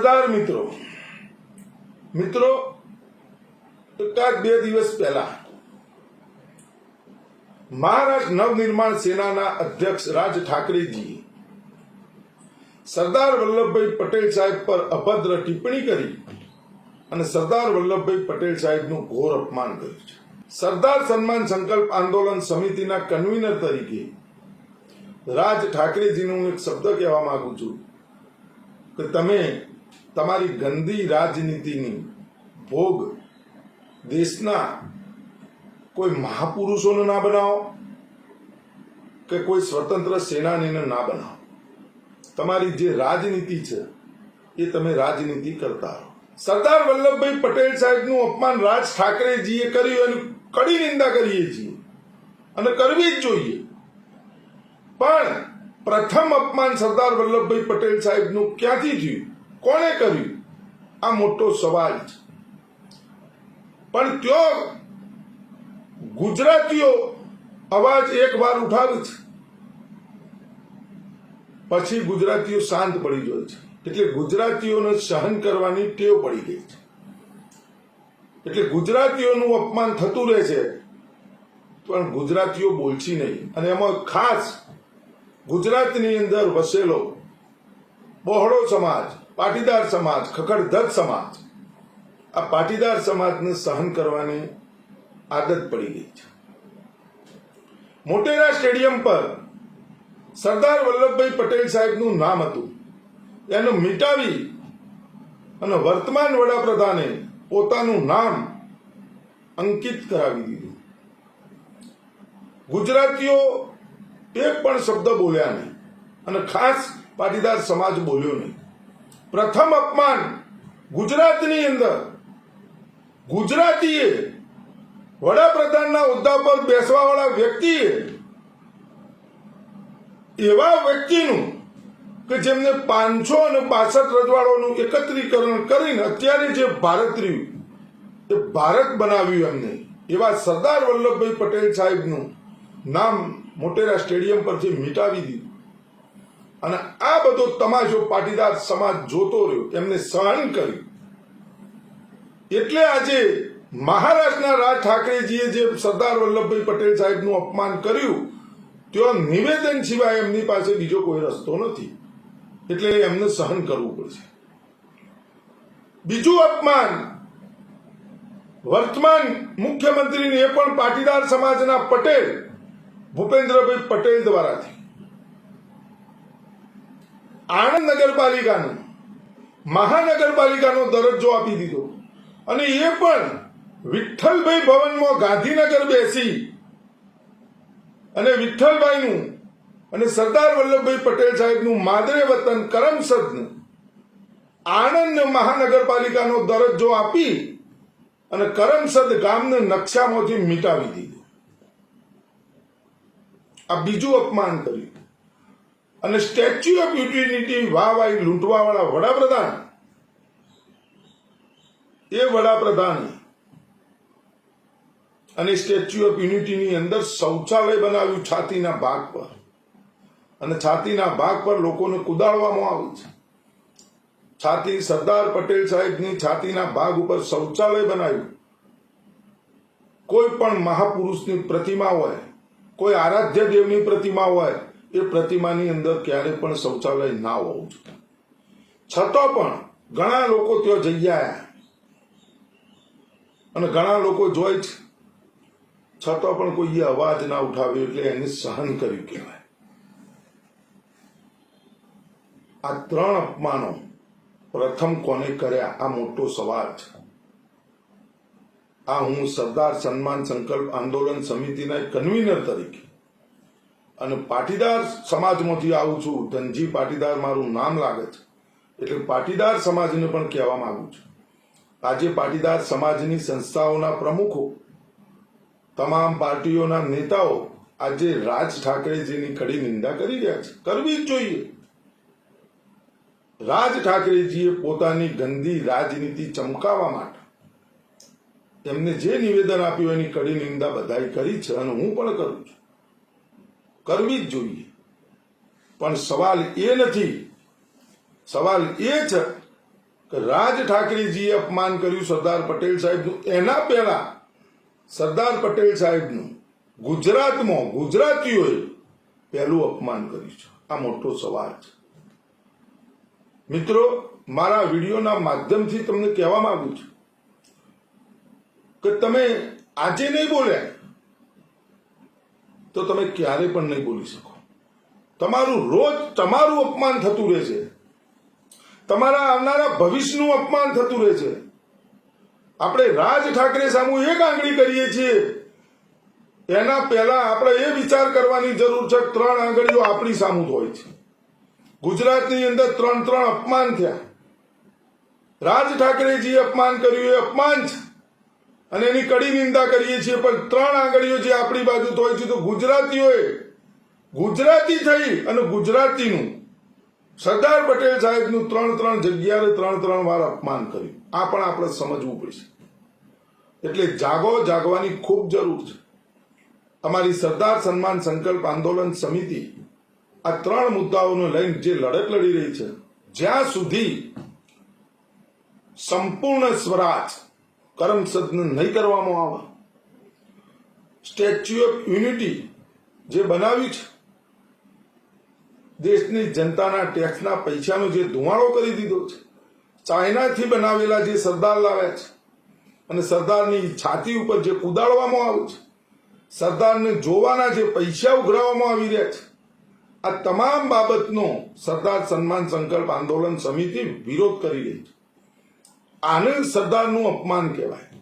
સરદાર મિત્રો. મિત્રો, એકાદ બે દિવસ પહેલા મહારાષ્ટ્ર નવનિર્માણ સેનાના અધ્યક્ષ રાજ ઠાકરેજી સરદાર વલ્લભભાઈ પટેલ સાહેબ પર અભદ્ર ટિપ્પણી કરી અને સરદાર વલ્લભભાઈ પટેલ સાહેબનું ઘોર અપમાન કર્યું છે. સરદાર સન્માન સંકલ્પ આંદોલન સમિતિના કન્વીનર તરીકે રાજ ઠાકરેજીનું એક શબ્દ કહેવા માંગુ છું કે તમે તમારી ગંદી રાજનીતિની ભોગ દેશના કોઈ મહાપુરુષોને ના બનાવો કે કોઈ સ્વતંત્ર સેનાનીને ના બનાવો? તમારી જે રાજનીતિ છે, એ તમે રાજનીતિ કરતા રહો. સરદાર વલ્લભભાઈ પટેલ સાહેબનું અપમાન રાજ ઠાકરેજીએ કર્યું એની કડી નિંદા કરીએ છીએ અને કરવી જ જોઈએ. પણ પ્રથમ અપમાન સરદાર વલ્લભભાઈ પટેલ સાહેબનું ક્યાંથી થયું? કોણે કર્યું? આ મોટો સવાલ છે. પણ ત્યો ગુજરાતીઓ અવાજ એક વાર ઉઠાવે છે. પછી ગુજરાતીઓ શાંત પડી જાય છે. એટલે ગુજરાતીઓને સહન કરવાની ટેવ પડી ગઈ છે. એટલે ગુજરાતીઓનું અપમાન થતું રહે છે, પણ ગુજરાતીઓ બોલશી નહીં. અને એમાં ખાસ ગુજરાતની અંદર વસેલો બહોળો સમાજ પાટીદાર સમાજ ખખડધજ સમાજ. આ પાટીદાર સમાજને સહન કરવાની આદત પડી ગઈ છે. મોટેરા સ્ટેડિયમ પર સરદાર વલ્લભભાઈ પટેલ સાહેબનું નામ હતું. એનું મિટાવી અને વર્તમાન વડાપ્રધાને પોતાનું નામ અંકિત કરાવી દીધું. ગુજરાતીઓ એક પણ શબ્દ બોલ્યા નહીં અને ખાસ પાટીદાર સમાજ બોલ્યો નહીં. પ્રથમ અપમાન ગુજરાતની અંદર. ગુજરાતીએ વડાપ્રધાનના હોદ્દા પર બેસવાવાળા વ્યક્તિએ એવા વ્યક્તિનું કે જેમને પાંચસો અને બાસઠ રજવાડોનું એકત્રીકરણ કરીને અત્યારે જે ભારત રહ્યું, એ ભારત બનાવ્યું એમને. એવા સરદાર વલ્લભભાઈ પટેલ સાહેબનું નામ મોટેરા સ્ટેડિયમ પરથી મિટાવી દીધું. અને આ બધો તમાજો પાટીદાર સમાજ જોતો રહ્યો એમને સહન કર્યું. એટલે આજે મહારાજના રાજ ઠાકરેજીએ જે સરદાર વલ્લભભાઈ પટેલ સાહેબનું અપમાન કર્યું તેઓ નિવેદન સિવાય એમની પાસે બીજો કોઈ રસ્તો નથી. એટલે એમને સહન કરવું પડશે. બીજું અપમાન, વર્તમાન મુખ્યમંત્રીને એ પણ પાટીદાર સમાજના પટેલ, ભૂપેન્દ્રભાઈ પટેલ દ્વારાથી. આણંદ નગરપાલિકાને, મહાનગરપાલિકાનો દરજ્જો આપી દીધો. અને એ પણ વિઠ્ઠલભાઈ ભવનમાં ગાંધીનગર બેસી અને વિઠ્ઠલભાઈનું અને સરદાર વલ્લભભાઈ પટેલ સાહેબનું માદરે વતન કરમસદનું આણંદ મહાનગરપાલિકાનો દરજ્જો આપી અને કરમસદ ગામને નકશામાંથી મિટાવી દીધું. આ બીજું અપમાન કર્યું. અને સ્ટેચ્યુ ઓફ યુટિલિટી વાહ વાહ લૂંટવા વાળા વડાપ્રધાન. એ વડાપ્રધાન. અને સ્ટેચ્યુ ઓફ યુનિટીની અંદર શૌચાલય બનાવ્યું છાતીના ભાગ પર. અને છાતીના ભાગ પર લોકોને કુદાડવામાં આવ્યું છે. છાતી સરદાર પટેલ સાહેબની છાતીના ભાગ ઉપર શૌચાલય બનાવ્યું. કોઈ પણ મહાપુરુષની પ્રતિમા હોય, કોઈ આરાધ્ય દેવની પ્રતિમા હોય એ પ્રતિમાની અંદર ક્યારે પણ શૌચાલય ના હોવું જોઈએ. છતાં પણ ઘણા લોકો ત્યાં જઈ આવ્યા અને ઘણા લોકો જોઈ છે. છતાં પણ કોઈએ અવાજ ના ઉઠાવ્યો એટલે એને સહન કર્યું કહેવાય. આ ત્રણ અપમાનો પ્રથમ કોને કર્યા? આ મોટો સવાલ છે. આ હું સરદાર સન્માન સંકલ્પ આંદોલન સમિતિના એક કન્વીનર તરીકે અને પાટીદાર સમાજમાંથી આવું છું, ધનજી પાટીદાર મારું નામ લાગે છે. એટલે પાટીદાર સમાજને પણ કહેવા માગું છું. આજે પાટીદાર સમાજની સંસ્થાઓના પ્રમુખો, તમામ પાર્ટીઓના નેતાઓ આજે રાજ ઠાકરેજીની કડી નિંદા કરી રહ્યા છે. કરવી જ જોઈએ. રાજ ઠાકરેજીએ પોતાની ગંદી રાજનીતિ ચમકાવવા માટે એમને જે નિવેદન આપ્યું એની કડી નિંદા બધાએ કરી છે અને હું પણ કરું છું. કરવી જ જોઈએ. પણ સવાલ એ નથી. સવાલ એ છે કે રાજ ઠાકરેજીએ અપમાન કર્યું સરદાર પટેલ સાહેબનું. એના પહેલા સરદાર પટેલ સાહેબનું ગુજરાતમાં, ગુજરાતીઓએ પહેલું અપમાન કર્યું છે. આ મોટો સવાલ છે. મિત્રો, મારા વિડીયોના માધ્યમથી તમને કહેવા માંગુ છું કે તમે આજે નહીં બોલ્યા. તો તમે ક્યારે પણ નહીં બોલી શકો. તમારું રોજ તમારું અપમાન થતું રહેશે. તમારા આવનારા ભવિષ્યનું અપમાન થતું રહે છે આપણે રાજ ઠાકરે સામુ એક આંગળી કરીએ છીએ. એના પહેલા આપણે એ વિચાર કરવાની જરૂર છે, ત્રણ આંગળીઓ આપણી સામુ હોય છે. ગુજરાતની અંદર ત્રણ ત્રણ અપમાન થયા. રાજ ઠાકરેજી અપમાન કર્યું, એ અપમાન છે. અને એની કડી નિંદા કરીએ છીએ, પણ ત્રણ આંગળીઓ જે આપણી બાજુ હોય છે, તો ગુજરાતીઓએ ગુજરાતી થઈ અને ગુજરાતીનું. સરદાર પટેલ સાહેબનું ત્રણ ત્રણ જગ્યાએ ત્રણ ત્રણ વાર અપમાન કર્યું. આ પણ આપણે સમજવું પડશે. એટલે જાગો, જાગવાની ખૂબ જરૂર છે. અમારી સરદાર સન્માન સંકલ્પ આંદોલન સમિતિ આ ત્રણ મુદ્દાઓને લઈને જે લડત લડી રહી છે, જ્યાં સુધી સંપૂર્ણ સ્વરાજ કરમસદ નહીં કરવામાં આવે. સ્ટેચ્યુ ઓફ યુનિટી જે બનાવ્યું છે, દેશની જનતાના ટેક્સના પૈસાનો જે ધુમાડો કરી દીધો છે, ચાઇનાથી બનાવેલા જે સરદાર લાવ્યા છે, અને સરદારની છાતી ઉપર જે કુદાડવામાં આવ્યું છે, સરદારને જોવાના જે પૈસા ઉઘરાવવામાં આવી રહ્યા છે, આ તમામ બાબતનો સરદાર સન્માન સંકલ્પ આંદોલન સમિતિ વિરોધ કરી રહી છે. આને સરદારનું અપમાન કહેવાય.